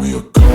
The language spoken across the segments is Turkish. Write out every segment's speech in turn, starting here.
call me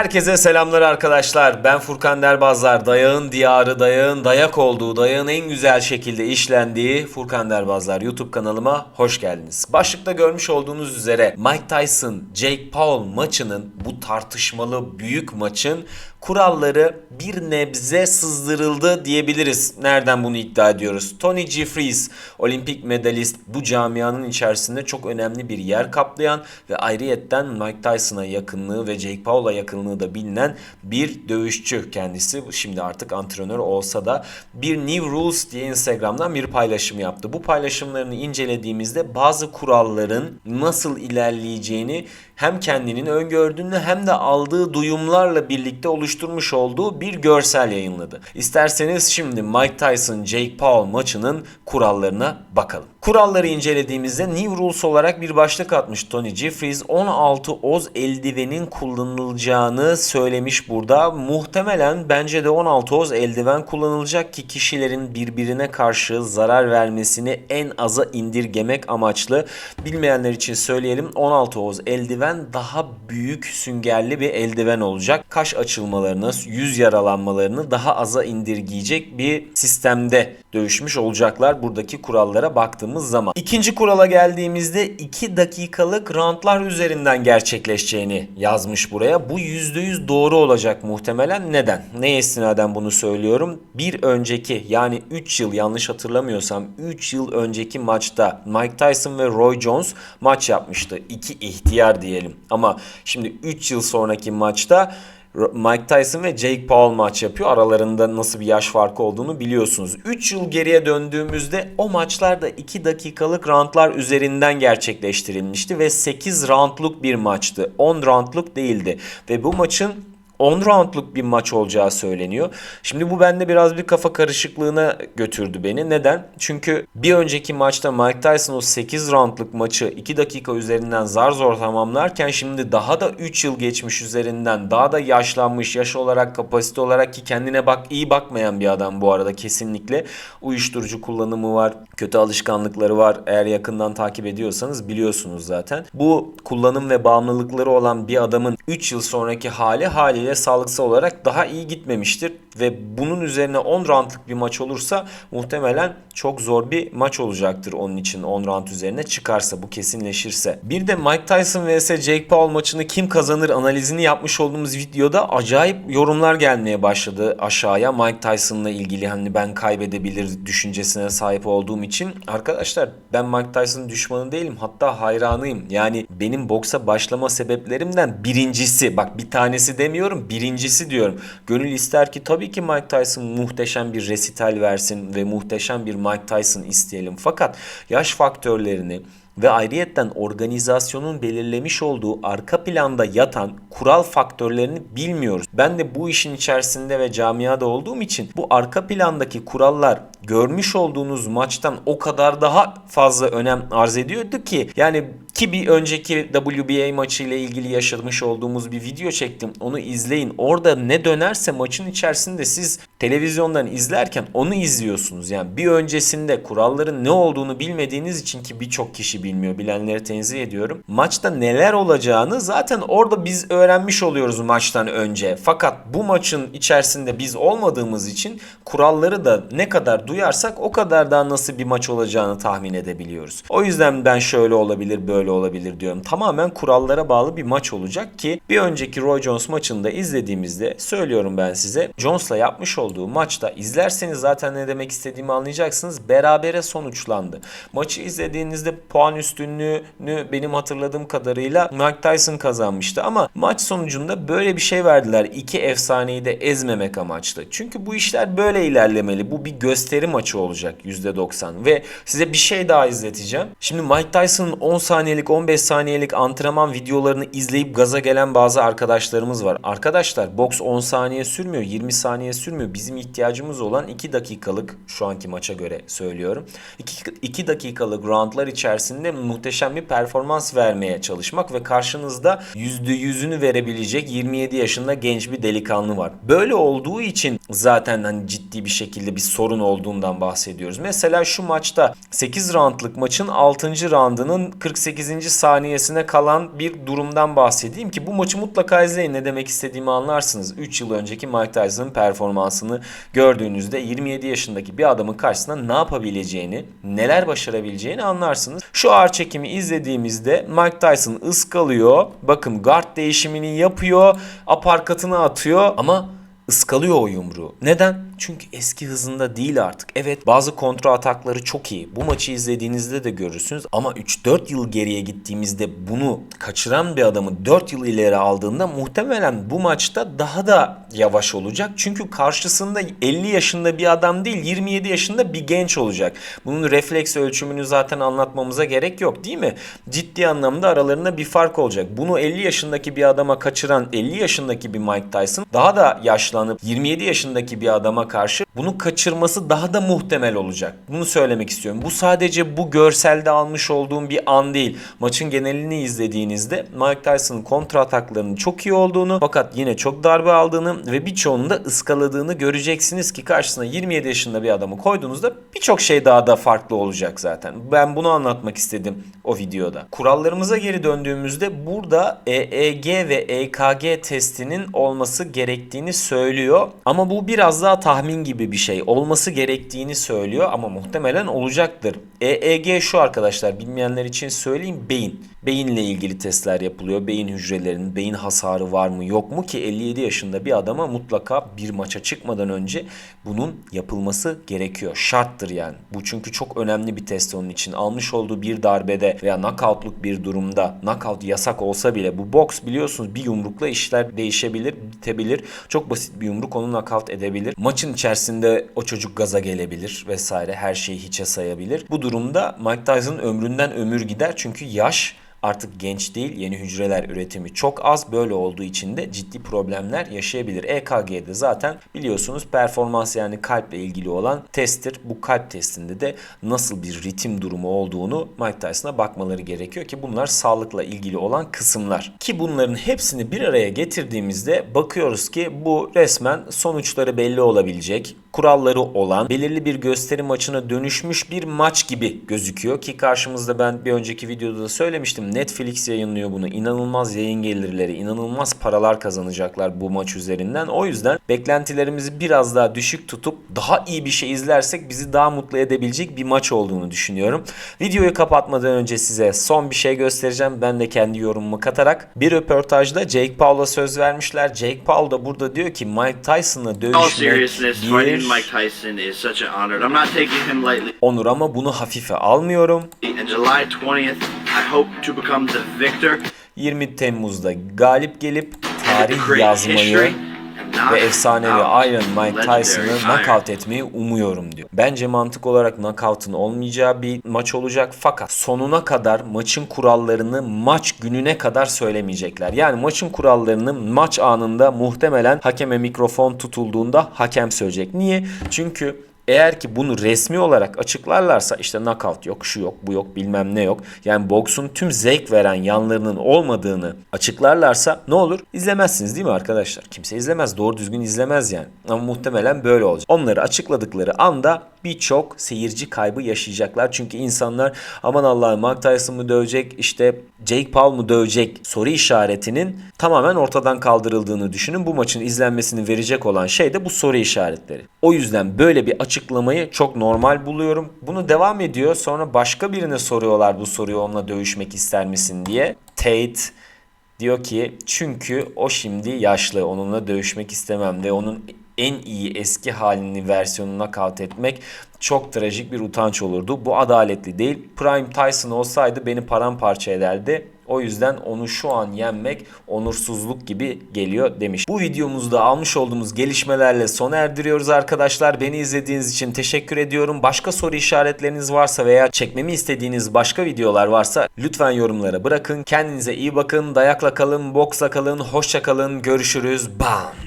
Herkese selamlar arkadaşlar. Ben Furkan Derbazlar. Dayağın diyarı, dayağın dayak olduğu, dayağın en güzel şekilde işlendiği Furkan Derbazlar YouTube kanalıma hoş geldiniz. Başlıkta görmüş olduğunuz üzere Mike Tyson, Jake Paul maçının bu tartışmalı büyük maçın kuralları bir nebze sızdırıldı diyebiliriz. Nereden bunu iddia ediyoruz? Tony Jeffries, olimpik medalist bu camianın içerisinde çok önemli bir yer kaplayan ve ayrıyetten Mike Tyson'a yakınlığı ve Jake Paul'a yakınlığı da bilinen bir dövüşçü kendisi. Şimdi artık antrenör olsa da bir New Rules diye Instagram'dan bir paylaşım yaptı. Bu paylaşımlarını incelediğimizde bazı kuralların nasıl ilerleyeceğini hem kendinin öngördüğünü hem de aldığı duyumlarla birlikte oluşturmuş olduğu bir görsel yayınladı. İsterseniz şimdi Mike Tyson Jake Paul maçının kurallarına bakalım. Kuralları incelediğimizde New Rules olarak bir başlık atmış Tony Jeffries 16 oz eldivenin kullanılacağını söylemiş burada. Muhtemelen bence de 16 oz eldiven kullanılacak ki kişilerin birbirine karşı zarar vermesini en aza indirgemek amaçlı. Bilmeyenler için söyleyelim 16 oz eldiven daha büyük süngerli bir eldiven olacak. Kaş açılmalarını, yüz yaralanmalarını daha aza indirgeyecek bir sistemde dövüşmüş olacaklar buradaki kurallara baktığımız zaman. İkinci kurala geldiğimizde 2 dakikalık roundlar üzerinden gerçekleşeceğini yazmış buraya. Bu %100 doğru olacak muhtemelen. Neden? Neye istinaden bunu söylüyorum? Bir önceki yani 3 yıl yanlış hatırlamıyorsam 3 yıl önceki maçta Mike Tyson ve Roy Jones maç yapmıştı. İki ihtiyar diyelim. Ama şimdi 3 yıl sonraki maçta Mike Tyson ve Jake Paul maç yapıyor. Aralarında nasıl bir yaş farkı olduğunu biliyorsunuz. 3 yıl geriye döndüğümüzde o maçlar da 2 dakikalık roundlar üzerinden gerçekleştirilmişti ve 8 roundluk bir maçtı. 10 roundluk değildi. Ve bu maçın 10 roundluk bir maç olacağı söyleniyor. Şimdi bu bende biraz bir kafa karışıklığına götürdü beni. Neden? Çünkü bir önceki maçta Mike Tyson o 8 roundluk maçı 2 dakika üzerinden zar zor tamamlarken şimdi daha da 3 yıl geçmiş üzerinden daha da yaşlanmış yaş olarak kapasite olarak ki kendine bak iyi bakmayan bir adam bu arada kesinlikle. Uyuşturucu kullanımı var, kötü alışkanlıkları var. Eğer yakından takip ediyorsanız biliyorsunuz zaten. Bu kullanım ve bağımlılıkları olan bir adamın 3 yıl sonraki hali haliyle sağlıksal olarak daha iyi gitmemiştir ve bunun üzerine 10 roundluk bir maç olursa muhtemelen çok zor bir maç olacaktır onun için 10 round üzerine çıkarsa bu kesinleşirse. Bir de Mike Tyson vs Jake Paul maçını kim kazanır analizini yapmış olduğumuz videoda acayip yorumlar gelmeye başladı aşağıya Mike Tyson'la ilgili hani ben kaybedebilir düşüncesine sahip olduğum için. Arkadaşlar ben Mike Tyson düşmanı değilim hatta hayranıyım. Yani benim boksa başlama sebeplerimden birincisi bak bir tanesi demiyorum birincisi diyorum. Gönül ister ki tabii ki Mike Tyson muhteşem bir resital versin ve muhteşem bir Mike Tyson isteyelim. Fakat yaş faktörlerini ve ayrıyetten organizasyonun belirlemiş olduğu arka planda yatan kural faktörlerini bilmiyoruz. Ben de bu işin içerisinde ve camiada olduğum için bu arka plandaki kurallar görmüş olduğunuz maçtan o kadar daha fazla önem arz ediyordu ki yani ki bir önceki WBA maçı ile ilgili yaşamış olduğumuz bir video çektim. Onu izleyin. Orada ne dönerse maçın içerisinde siz televizyondan izlerken onu izliyorsunuz. Yani bir öncesinde kuralların ne olduğunu bilmediğiniz için ki birçok kişi bilmiyor. Bilenleri tenzih ediyorum. Maçta neler olacağını zaten orada biz öğrenmiş oluyoruz maçtan önce. Fakat bu maçın içerisinde biz olmadığımız için kuralları da ne kadar duyarsak o kadar daha nasıl bir maç olacağını tahmin edebiliyoruz. O yüzden ben şöyle olabilir böyle olabilir diyorum. Tamamen kurallara bağlı bir maç olacak ki bir önceki Roy Jones maçında izlediğimizde söylüyorum ben size Jones'la yapmış olduğu maçta izlerseniz zaten ne demek istediğimi anlayacaksınız. Berabere sonuçlandı. Maçı izlediğinizde puan üstünlüğünü benim hatırladığım kadarıyla Mike Tyson kazanmıştı ama maç sonucunda böyle bir şey verdiler. İki efsaneyi de ezmemek amaçlı. Çünkü bu işler böyle ilerlemeli. Bu bir gösteri maçı olacak %90 ve size bir şey daha izleteceğim. Şimdi Mike Tyson'ın 10 saniyelik 15 saniyelik antrenman videolarını izleyip gaza gelen bazı arkadaşlarımız var. Arkadaşlar boks 10 saniye sürmüyor 20 saniye sürmüyor. Bizim ihtiyacımız olan 2 dakikalık şu anki maça göre söylüyorum. 2, 2 dakikalık roundlar içerisinde muhteşem bir performans vermeye çalışmak ve karşınızda %100'ünü verebilecek 27 yaşında genç bir delikanlı var. Böyle olduğu için zaten hani ciddi bir şekilde bir sorun olduğundan bahsediyoruz. Mesela şu maçta 8 roundlık maçın 6. roundının 48. saniyesine kalan bir durumdan bahsedeyim ki bu maçı mutlaka izleyin ne demek istediğimi anlarsınız. 3 yıl önceki Mike Tyson'ın performansını gördüğünüzde 27 yaşındaki bir adamın karşısında ne yapabileceğini, neler başarabileceğini anlarsınız. Şu ağır çekimi izlediğimizde Mike Tyson ıskalıyor. Bakın guard değişimini yapıyor. Aparkatını atıyor ama ıskalıyor o yumruğu. Neden? Çünkü eski hızında değil artık. Evet bazı kontra atakları çok iyi. Bu maçı izlediğinizde de görürsünüz. Ama 3-4 yıl geriye gittiğimizde bunu kaçıran bir adamı 4 yıl ileri aldığında muhtemelen bu maçta daha da yavaş olacak. Çünkü karşısında 50 yaşında bir adam değil 27 yaşında bir genç olacak. Bunun refleks ölçümünü zaten anlatmamıza gerek yok değil mi? Ciddi anlamda aralarında bir fark olacak. Bunu 50 yaşındaki bir adama kaçıran 50 yaşındaki bir Mike Tyson daha da yaşlanıp 27 yaşındaki bir adama karşı bunu kaçırması daha da muhtemel olacak. Bunu söylemek istiyorum. Bu sadece bu görselde almış olduğum bir an değil. Maçın genelini izlediğinizde Mike Tyson'ın kontra ataklarının çok iyi olduğunu fakat yine çok darbe aldığını ve birçoğunu da ıskaladığını göreceksiniz ki karşısına 27 yaşında bir adamı koyduğunuzda birçok şey daha da farklı olacak zaten. Ben bunu anlatmak istedim o videoda. Kurallarımıza geri döndüğümüzde burada EEG ve EKG testinin olması gerektiğini söylüyor. Ama bu biraz daha tahmin gibi bir şey. Olması gerektiğini söylüyor ama muhtemelen olacaktır. EEG şu arkadaşlar bilmeyenler için söyleyeyim beyin. Beyinle ilgili testler yapılıyor. Beyin hücrelerinin beyin hasarı var mı yok mu ki 57 yaşında bir adama mutlaka bir maça çıkmadan önce bunun yapılması gerekiyor. Şarttır yani. Bu çünkü çok önemli bir test onun için. Almış olduğu bir darbede veya knockout'luk bir durumda knockout yasak olsa bile bu boks biliyorsunuz bir yumrukla işler değişebilir, bitebilir. Çok basit bir yumruk onu knockout edebilir. Maçın içerisinde o çocuk gaza gelebilir vesaire. Her şeyi hiçe sayabilir. Bu durumda Mike Tyson ömründen ömür gider çünkü yaş artık genç değil yeni hücreler üretimi çok az böyle olduğu için de ciddi problemler yaşayabilir. EKG'de zaten biliyorsunuz performans yani kalple ilgili olan testtir. Bu kalp testinde de nasıl bir ritim durumu olduğunu Mike Tyson'a bakmaları gerekiyor ki bunlar sağlıkla ilgili olan kısımlar. Ki bunların hepsini bir araya getirdiğimizde bakıyoruz ki bu resmen sonuçları belli olabilecek kuralları olan belirli bir gösteri maçına dönüşmüş bir maç gibi gözüküyor. Ki karşımızda ben bir önceki videoda da söylemiştim. Netflix yayınlıyor bunu. İnanılmaz yayın gelirleri inanılmaz paralar kazanacaklar bu maç üzerinden. O yüzden beklentilerimizi biraz daha düşük tutup daha iyi bir şey izlersek bizi daha mutlu edebilecek bir maç olduğunu düşünüyorum. Videoyu kapatmadan önce size son bir şey göstereceğim. Ben de kendi yorumumu katarak. Bir röportajda Jake Paul'a söz vermişler. Jake Paul da burada diyor ki Mike Tyson'la dövüşmek bir fighting Mike Tyson is such an honor. I'm not taking him lightly. onur ama bunu hafife almıyorum. And July 20th, I hope to become the victor, 20 Temmuz'da galip gelip tarih yazmayı ve efsanevi Iron Mike Tyson'ı knockout etmeyi umuyorum diyor. Bence mantık olarak knockout'un olmayacağı bir maç olacak fakat sonuna kadar maçın kurallarını maç gününe kadar söylemeyecekler. Yani maçın kurallarını maç anında muhtemelen hakeme mikrofon tutulduğunda hakem söyleyecek. Niye? Çünkü eğer ki bunu resmi olarak açıklarlarsa işte knockout yok, şu yok, bu yok, bilmem ne yok. Yani boksun tüm zevk veren yanlarının olmadığını açıklarlarsa ne olur? İzlemezsiniz değil mi arkadaşlar? Kimse izlemez. Doğru düzgün izlemez yani. Ama muhtemelen böyle olacak. Onları açıkladıkları anda birçok seyirci kaybı yaşayacaklar. Çünkü insanlar aman Allah'ım Mike Tyson mı dövecek işte Jake Paul mu dövecek soru işaretinin tamamen ortadan kaldırıldığını düşünün. Bu maçın izlenmesini verecek olan şey de bu soru işaretleri. O yüzden böyle bir açıklamayı çok normal buluyorum. Bunu devam ediyor. Sonra başka birine soruyorlar bu soruyu onunla dövüşmek ister misin diye. Tate Diyor ki çünkü o şimdi yaşlı onunla dövüşmek istemem ve onun en iyi eski halini versiyonuna kalt etmek çok trajik bir utanç olurdu. Bu adaletli değil. Prime Tyson olsaydı beni paramparça ederdi. O yüzden onu şu an yenmek onursuzluk gibi geliyor demiş. Bu videomuzda almış olduğumuz gelişmelerle sona erdiriyoruz arkadaşlar. Beni izlediğiniz için teşekkür ediyorum. Başka soru işaretleriniz varsa veya çekmemi istediğiniz başka videolar varsa lütfen yorumlara bırakın. Kendinize iyi bakın. Dayakla kalın, boksla kalın, hoşça kalın. Görüşürüz. Bam.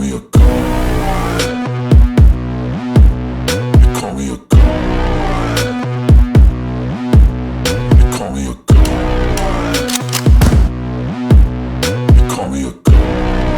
Call me a